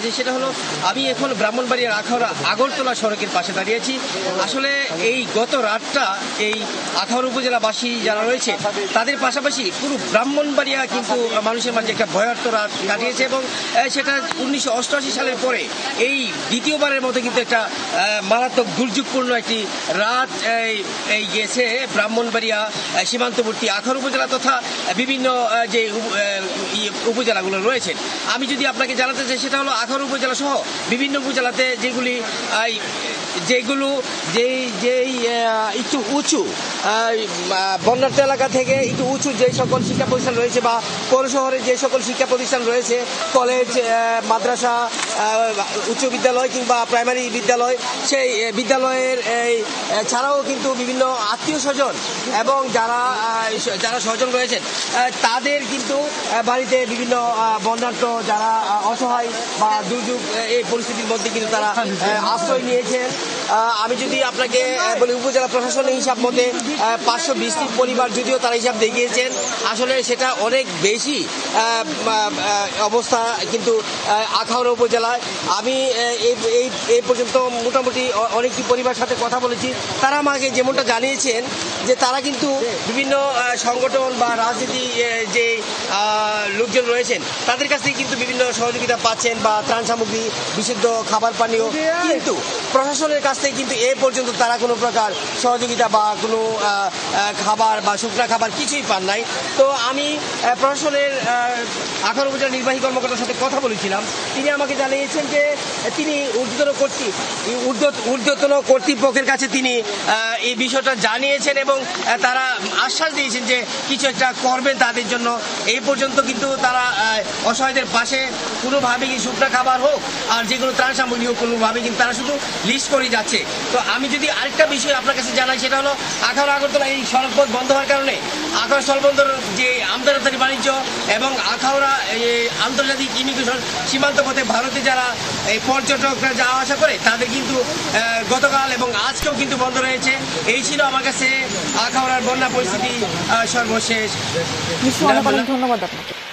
চেয়েছি সেটা হলো, আমি এখন ব্রাহ্মণবাড়িয়ার আখাউড়া আগরতলা সড়কের পাশে দাঁড়িয়েছি। আসলে এই গত রাতটা এই আখাউড়া উপজেলাবাসী যারা রয়েছে, তাদের পাশাপাশি পুরো ব্রাহ্মণবাড়িয়া কিন্তু মানুষের মাঝে একটা ভয়ার্থ রাত কাটিয়েছে এবং সেটা উনিশশো অষ্টআশি সালের পরে এই দ্বিতীয়বারের মতো কিন্তু একটা মারাত্মক দুর্যোগপূর্ণ একটি রাত এই গেছে ব্রাহ্মণবাড়িয়া সীমান্তবর্তী আখাউড়া উপজেলা তথা বিভিন্ন যে উপ- উপজেলাগুলো রয়েছে। আমি যদি আপনাকে জানাতে চাই, সেটা হলো আখাউড়া উপজেলা সহ বিভিন্ন উপজেলাতে যেগুলি যেগুলো, যেই যেই একটু উঁচু বন্যার্থ এলাকা থেকে একটু উঁচু যে সকল শিক্ষা প্রতিষ্ঠান রয়েছে বা পৌর শহরে যে সকল শিক্ষা প্রতিষ্ঠান রয়েছে, কলেজ মাদ্রাসা উচ্চ বিদ্যালয় কিংবা প্রাইমারি বিদ্যালয়, সেই বিদ্যালয়ের, এই ছাড়াও কিন্তু বিভিন্ন আত্মীয় স্বজন এবং যারা যারা স্বজন রয়েছেন তাদের কিন্তু বাড়িতে বিভিন্ন বন্যার্থ যারা অসহায় দুর্যোগ এই পরিস্থিতির মধ্যে কিন্তু তারা আশ্রয় নিয়েছেন। আমি যদি আপনাকে বলি উপজেলা প্রশাসনের হিসাব মতে পাঁচশো বিশটি পরিবার যদিও তারা হিসাব দেখিয়েছেন, আসলে সেটা অনেক বেশি অবস্থা কিন্তু আখাউড়া উপজেলায়। আমি এই এই পর্যন্ত মোটামুটি অনেকটি পরিবার সাথে কথা বলেছি। তারা আমাকে যেমনটা জানিয়েছেন, যে তারা কিন্তু বিভিন্ন সংগঠন বা রাজনীতি যে লোকজন রয়েছেন, তাদের কাছ কিন্তু বিভিন্ন সহযোগিতা পাচ্ছেন বা ত্রাণ সামগ্রী, বিশুদ্ধ খাবার পানীয়, কিন্তু প্রশাসনের কাছ থেকে কিন্তু এ পর্যন্ত তারা কোনো প্রকার সহযোগিতা বা কোনো খাবার বা শুকনা খাবার কিছুই পান নাই। তো আমি প্রশাসনের আঠারো উপজেলা নির্বাহী কর্মকর্তার সাথে কথা বলেছিলাম। তিনি আমাকে জানিয়েছেন যে, তিনি ঊর্ধ্বতন কর্তৃ ঊর্ধ্ব- ঊর্ধ্বতন কর্তৃপক্ষের কাছে তিনি এই বিষয়টা জানিয়েছেন এবং তারা আশ্বাস দিয়েছেন যে কিছু একটা করবেন তাদের জন্য। এই পর্যন্ত কিন্তু তারা অসহায়দের পাশে কোনোভাবে কি শুকনা খাবার হোক আর যেগুলো ত্রাণ সামগ্রী হোক কোনোভাবে কিন্তু তারা শুধু লিস্ট করে যাচ্ছে। তো আমি যদি আরেকটা বিষয় আপনার কাছে জানাই সেটা হলো আখাউড়া আগরতলা এই সড়কপথ বন্ধ হওয়ার কারণে আখাউড়া স্থলবন্দর যে আমদানি বাণিজ্য এবং আখাউড়া আন্তর্জাতিক ইমিগ্রেশন সীমান্ত পথে ভারতে যারা এই পর্যটকরা যাওয়া আসা করে তাদের কিন্তু গতকাল এবং আজকেও কিন্তু বন্ধ রয়েছে। এই ছিল আমার কাছে আখাউড়ার বন্যা পরিস্থিতি সর্বশেষ। ধন্যবাদ আপনাকে।